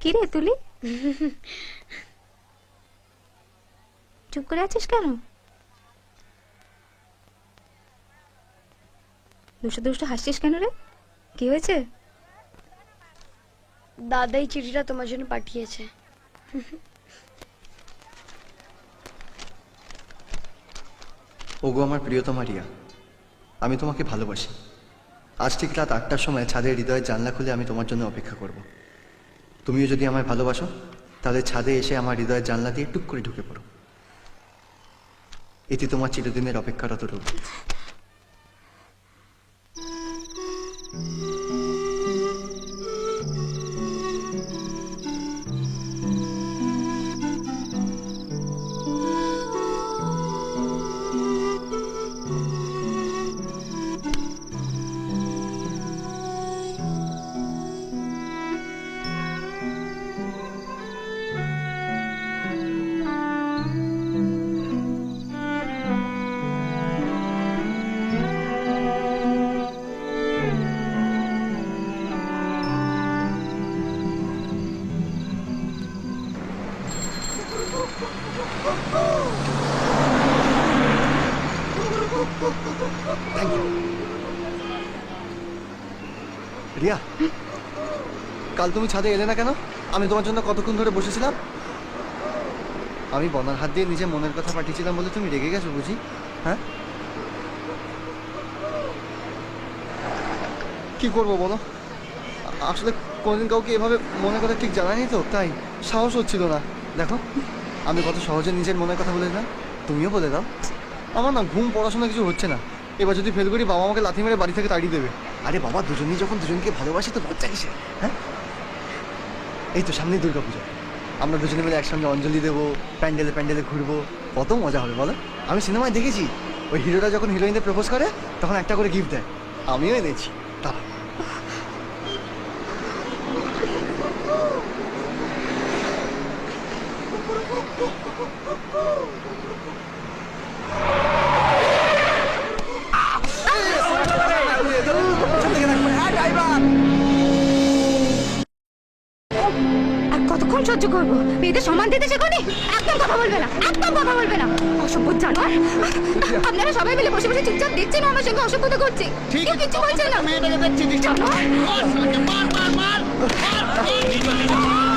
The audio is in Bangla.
কি রে তুলি? চুপ করে আছিস কেন? দুষ্টু দুষ্টু হাসছিস কেন রে? কি হয়েছে? দাদাই চিঠিটা তোমার জন্য পাঠিয়েছে। ওগো আমার প্রিয়তমা রিয়া আমি তোমাকে ভালোবাসি। আজ ঠিক রাত আটটার সময় ছাদের হৃদয়ের জানলা খুলে আমি তোমার জন্য অপেক্ষা করব। তুমিও যদি আমায় ভালোবাসো, তাহলে ছাদে এসে আমার হৃদয়ের জানলা দিয়ে টুক করে ঢুকে পড়ো। এটি তোমার চিরদিনের অপেক্ষারত রূপ। থ্যাংক ইউ রিয়া, কাল তুমি ছাদে এলে না কেন? আমি তোমার জন্য কতক্ষণ ধরে বসেছিলাম? আমি বনার হাত দিয়ে নিজে মনের কথা পাঠিয়েছিলাম বলে তুমি রেগে গেছো বুঝি? হ্যাঁ? কি করব বলো? আসলে কোনোদিন কাউকে এভাবে মনের কথা ঠিক জানানি তো, তাই সাহস হচ্ছিল না। দেখো। আমি কত সহজে নিজের মনের কথা বলে দিলাম? তুমিও বলে দাও। আমার না ঘুম, পড়াশোনা কিছু হচ্ছে না। এবার যদি ফেল করি, বাবা আমাকে লাথি মেরে বাড়ি থেকে তাড়িয়ে দেবে। আরে বাবা, দুজনেই যখন দুজনকে ভালোবাসি তো লজ্জা কিসে হ্যাঁ? এই তো সামনেই দুর্গা পুজো। আমরা দুজনে মিলে একসঙ্গে অঞ্জলি দেবো, প্যান্ডেলে প্যান্ডেলে ঘুরবো। কত মজা হবে, বলো? আমি সিনেমায় দেখেছি, ওই হিরোটা যখন হিরোইনদের প্রপোজ করে, তখন একটা করে গিফট দেয়। আমিও এনেছি। তারা কতক্ষণ সহ্য করব? মেয়েদের সম্মান দিতে শেখনি? একদম কথা বলবে না একদম কথা বলবে না। অসভ্য জানোয়ার। আপনারা সবাই মিলে বসে বসে চুপচাপ দেখছেন আমার সঙ্গে অসভ্যতা করছে। কেউ কিছু বলছে না। জানোয়ার।